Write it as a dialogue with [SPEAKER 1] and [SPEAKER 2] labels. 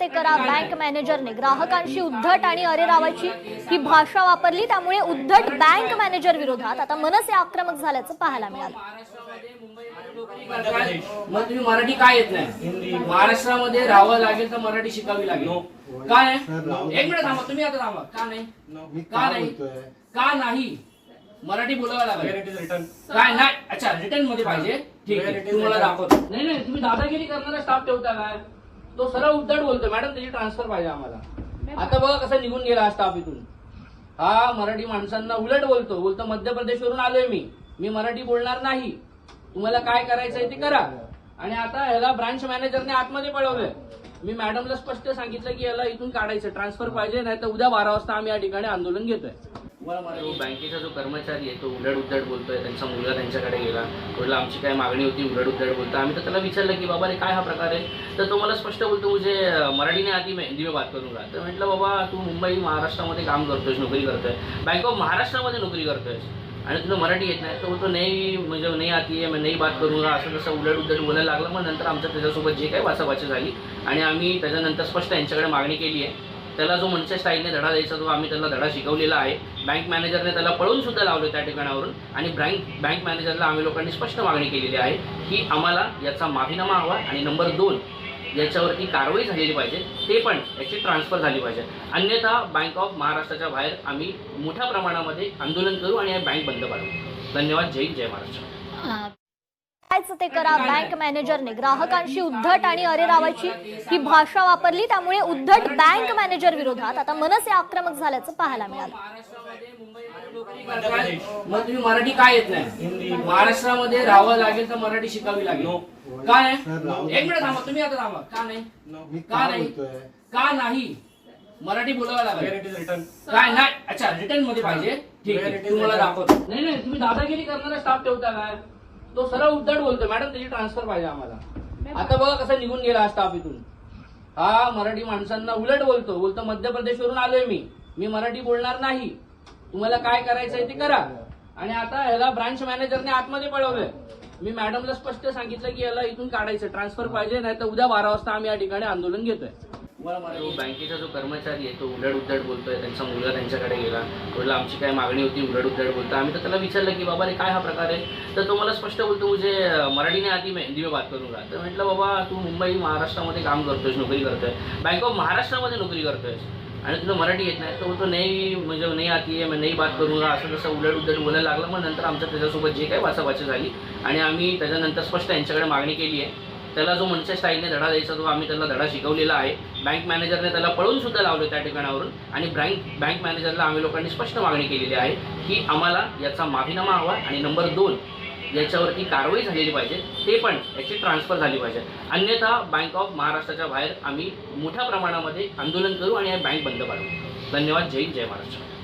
[SPEAKER 1] ते करा. बँक मॅनेजरने ग्राहकांशी उद्धट आणि अरेरावाची ही भाषा वापरली. त्यामुळे उद्धट बँक मॅनेजर विरोधात आता मनसे आक्रमक झाल्याचं पाहायला मिळालं.
[SPEAKER 2] तुम्ही मराठी काय येत नाही? महाराष्ट्रामध्ये राहावं लागेल तर मराठी शिकावी लागेल. काय एक मिनिट थांबा. तुम्ही आता थांबा. का नाही?
[SPEAKER 3] मी
[SPEAKER 2] का नाही? का नाही? मराठी बोलावं लागेल.
[SPEAKER 3] रिटर्न
[SPEAKER 2] काय नाही? अच्छा रिटर्नमध्ये पाहिजे. ठीक आहे. तुम्हाला दाखवतो. नाही नाही. तुम्ही दादागिरी करणारा स्टाफ ठेवता काय तो सरळ उद्धट बोलतो मॅडम त्याची ट्रान्सफर पाहिजे आम्हाला. आता बघा कसा निघून गेला हा स्टाफ इथून. हा मराठी माणसांना उलट बोलतो. बोलतो मध्य प्रदेशवरून आलोय मी. मी मराठी बोलणार नाही. तुम्हाला काय करायचंय ते करा. आणि आता ह्याला ब्रांच मॅनेजरने आतमध्ये पळवलंय. मी मॅडमला स्पष्ट सांगितलं की याला इथून काढायचं. ट्रान्सफर पाहिजे नाही तर उद्या बारा वाजता आम्ही या ठिकाणी आंदोलन घेतोय. मला बँकेचा जो कर्मचारी आहे तो उलट उद्धट बोलतोय त्यांचा मुलगा त्यांच्याकडे गेला म्हटलं आमची काय मागणी होती उलट उद्धट बोलतो आम्ही तर त्याला विचारलं की बाबा रे काय हा प्रकार आहे? तर तो मला स्पष्ट बोलतो मुझे मराठीने आधी मी हिंदी में बात करूंगा. तर म्हटलं बाबा तू मुंबई महाराष्ट्रामध्ये काम करतोयस नोकरी करतोय बँक ऑफ महाराष्ट्रामध्ये नोकरी करतोयस. आणि तुला मराठी येत नाही. तर तो नाही म्हणजे नाही आती आहे मैं नाही बात करूंगा. असं तसं उलट उद्धट बोलायला लागलं. मग नंतर आमच्या त्याच्यासोबत जे काही वाचावाची झाली. आणि आम्ही त्याच्यानंतर स्पष्ट यांच्याकडे मागणी केली आहे. त्याला जो मनसे स्टाईलने धडा द्यायचा तो आम्ही त्याला धडा शिकवलेला आहे. बँक मॅनेजरने त्याला पळून सुद्धा लावलं त्या ठिकाणावरून. आणि बँक बँक मॅनेजरला आम्ही लोकांनी स्पष्ट मागणी केलेली आहे की आम्हाला याचा माफीनामा हवा आणि नंबर दोन याच्यावरती कारवाई झालेली पाहिजे. ते पण याची ट्रान्सफर झाली पाहिजे. अन्यथा बँक ऑफ महाराष्ट्राच्या बाहेर आम्ही मोठ्या प्रमाणामध्ये आंदोलन करू आणि या बँक बंद पाडू. धन्यवाद. जय जय महाराष्ट्र.
[SPEAKER 1] कायच ते करा बँक मॅनेजरने ग्राहकांशी उद्धट आणि अरेरावाची ही भाषा वापरली त्यामुळे उद्धट बँक मॅनेजर विरोधात आता मनसे आक्रमक झाल्याचं पाहायला मिळालं.
[SPEAKER 2] मग तुम्ही मराठी काय येत नाही? महाराष्ट्रामध्ये राहावं लागेल तर मराठी शिकावी लागेल. काय एक मिनिट थांबा तुम्ही आता थांबा. का नाही? का नाही? का नाही? मराठी बोलावं लागेल.
[SPEAKER 3] रिटर्न
[SPEAKER 2] काय नाही? अच्छा रिटर्नमध्ये पाहिजे. ठीक आहे. तुम्हाला दाखवतो. नाही नाही तुम्ही दादागिरी करणारा स्टाफ ठेवता काय तो सरळ उद्धट बोलतो मॅडम त्याची ट्रान्सफर पाहिजे आम्हाला. आता बघा कसा निघून गेला स्टाफ इथून. हा मराठी माणसांना उलट बोलतो बोलतो मध्य प्रदेशवरून आलोय मी. मी मराठी बोलणार नाही. तुम्हाला काय करायचंय ते करा. आणि आता ह्याला ब्रांच मॅनेजरने आतमध्ये पळवलंय. मी मॅडमला स्पष्ट सांगितलं की याला इथून काढायचं ट्रान्सफर पाहिजे नाही तर उद्या बारा वाजता आम्ही या ठिकाणी आंदोलन घेतोय. तो हो, बँकेचा जो कर्मचारी आहे तो उलट उद्धट बोलतोय त्यांचा मुलगा त्यांच्याकडे गेला म्हटलं आमची काय मागणी होती उलट उद्धट बोलतो. आम्ही तर त्याला विचारलं की बाबा रे काय हा प्रकार आहे? तर तो मला स्पष्ट बोलतो मुझे मराठीने आधी मैं हिंदी में बात करूंगा. तर म्हटलं बाबा तू मुंबई महाराष्ट्रामध्ये काम करतोयस नोकरी करतोय बँक ऑफ महाराष्ट्रामध्ये नोकरी करतोयस. आणि तुला मराठी येत नाही तर तो नाही म्हणजे नाही आती आहे मग नाही बात करूंगा. असं तसं उलट उद्धट बोलायला लागलं मग नंतर आमच्या त्याच्यासोबत जे काही वाचाबाची झाली आणि आम्ही त्याच्यानंतर स्पष्ट यांच्याकडे मागणी केली आहे. त्याला जो मनसे स्टाईलने धडा द्यायचा तो आम्ही त्याला धडा शिकवलेला आहे. बँक मॅनेजरने त्याला पळून सुद्धा लावलं त्या ठिकाणावरून आणि बँक बँक मॅनेजरला आम्ही लोकांनी स्पष्ट मागणी केलेली आहे की आम्हाला याचा माफीनामा हवा आणि नंबर दोन याच्यावरती कारवाई झालेली पाहिजे. ते पण याची ट्रान्सफर झाली पाहिजे. अन्यथा बँक ऑफ महाराष्ट्राच्या बाहेर आम्ही मोठ्या प्रमाणामध्ये आंदोलन करू आणि या बँक बंद पाडू. धन्यवाद. जय जय महाराष्ट्र.